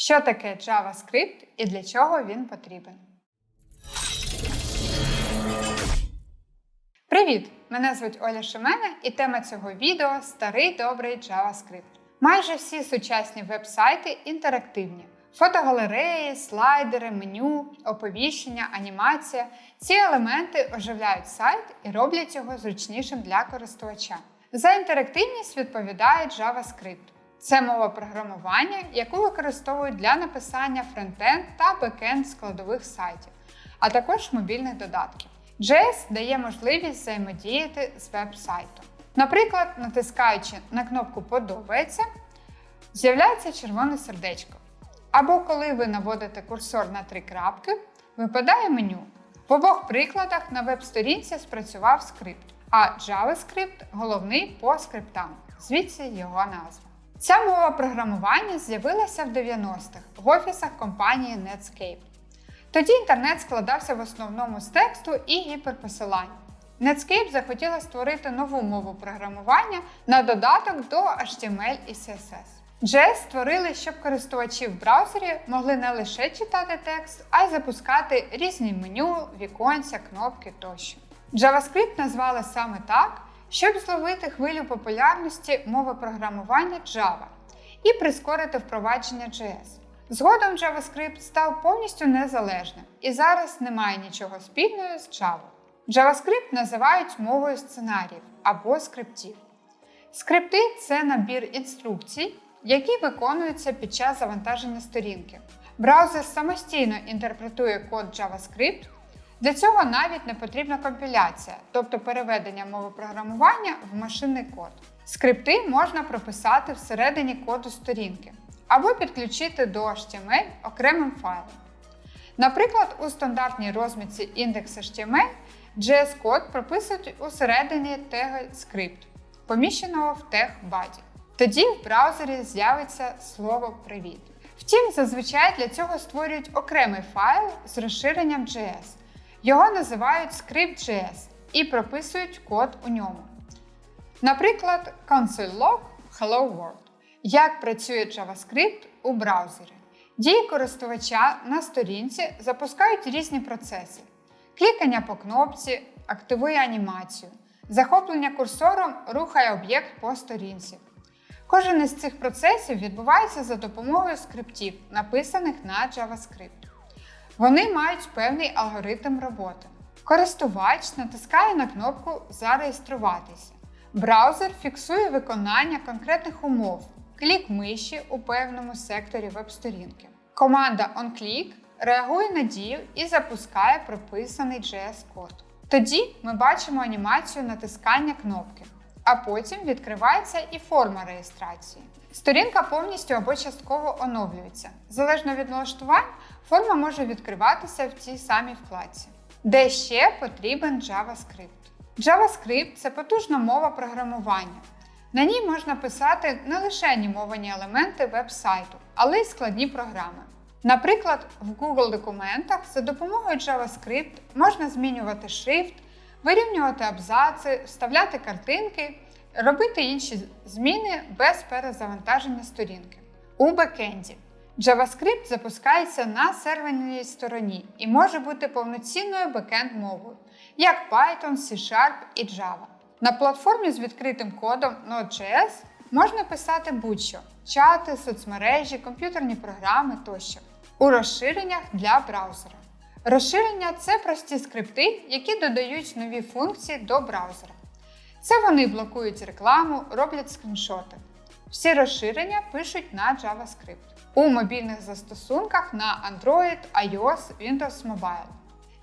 Що таке JavaScript і для чого він потрібен? Привіт! Мене звуть Оля Шемена і тема цього відео старий добрий JavaScript. Майже всі сучасні веб-сайти інтерактивні. Фотогалереї, слайдери, меню, оповіщення, анімація. Ці елементи оживляють сайт і роблять його зручнішим для користувача. За інтерактивність відповідає JavaScript. Це мова програмування, яку використовують для написання фронтенд та бекенд складових сайтів, а також мобільних додатків. JS дає можливість взаємодіяти з веб-сайтом. Наприклад, натискаючи на кнопку Подобається, з'являється червоне сердечко. Або коли ви наводите курсор на три крапки, випадає меню. В обох прикладах на веб-сторінці спрацював скрипт, а JavaScript головний по скриптам, звідси його назва. Ця мова програмування з'явилася в 90-х в офісах компанії Netscape. Тоді інтернет складався в основному з тексту і гіперпосилань. Netscape захотіла створити нову мову програмування на додаток до HTML і CSS. JS створили, щоб користувачі в браузері могли не лише читати текст, а й запускати різні меню, віконця, кнопки тощо. JavaScript назвали саме так, щоб зловити хвилю популярності мови програмування Java і прискорити впровадження JS. Згодом JavaScript став повністю незалежним і зараз немає нічого спільного з Java. JavaScript називають мовою сценаріїв або скриптів. Скрипти це набір інструкцій, які виконуються під час завантаження сторінки. Браузер самостійно інтерпретує код JavaScript. Для цього навіть не потрібна компіляція, тобто переведення мови програмування в машинний код. Скрипти можна прописати всередині коду сторінки або підключити до HTML окремим файлом. Наприклад, у стандартній розмітці index.html JS-код прописують усередині тега script, поміщеного в тег. Тоді в браузері з'явиться слово Привіт. Втім, зазвичай для цього створюють окремий файл з розширенням JS. Його називають script.js і прописують код у ньому. Наприклад, console log Hello World. Як працює JavaScript у браузері? Дії користувача на сторінці запускають різні процеси: клікання по кнопці активує анімацію, захоплення курсором рухає об'єкт по сторінці. Кожен із цих процесів відбувається за допомогою скриптів, написаних на JavaScript. Вони мають певний алгоритм роботи. Користувач натискає на кнопку Зареєструватися. Браузер фіксує виконання конкретних умов, клік миші у певному секторі веб-сторінки. Команда onClick реагує на дію і запускає прописаний JS-код. Тоді ми бачимо анімацію натискання кнопки, а потім відкривається і форма реєстрації. Сторінка повністю або частково оновлюється. Залежно від налаштувань, форма може відкриватися в цій самій вкладці. Де ще потрібен JavaScript. JavaScript це потужна мова програмування. На ній можна писати не лише анімовані елементи веб-сайту, але й складні програми. Наприклад, в Google документах за допомогою JavaScript можна змінювати шрифт, вирівнювати абзаци, вставляти картинки, робити інші зміни без перезавантаження сторінки. У бекенді JavaScript запускається на серверній стороні і може бути повноцінною бекенд-мовою, як Python, C-Sharp і Java. На платформі з відкритим кодом Node.js можна писати будь-що чати, соцмережі, комп'ютерні програми тощо. У розширеннях для браузера. Розширення це прості скрипти, які додають нові функції до браузера. Це вони блокують рекламу, роблять скріншоти. Всі розширення пишуть на JavaScript у мобільних застосунках на Android, iOS, Windows Mobile.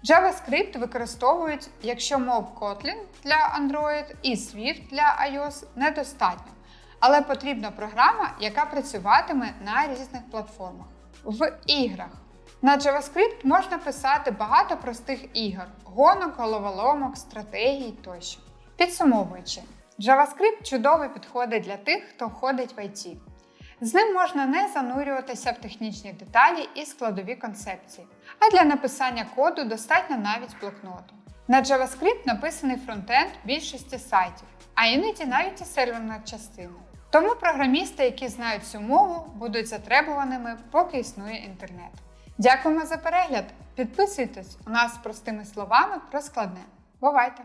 JavaScript використовують, якщо мов Kotlin для Android і Swift для iOS недостатньо, але потрібна програма, яка працюватиме на різних платформах. В іграх на JavaScript можна писати багато простих ігор, гонок, головоломок, стратегій тощо. Підсумовуючи, JavaScript чудово підходить для тих, хто входить в IT. З ним можна не занурюватися в технічні деталі і складові концепції, а для написання коду достатньо навіть блокноту. На JavaScript написаний фронтенд більшості сайтів, а іноді навіть і серверна частина. Тому програмісти, які знають цю мову, будуть затребуваними, поки існує інтернет. Дякуємо за перегляд! Підписуйтесь, у нас простими словами про складне. Бувайте!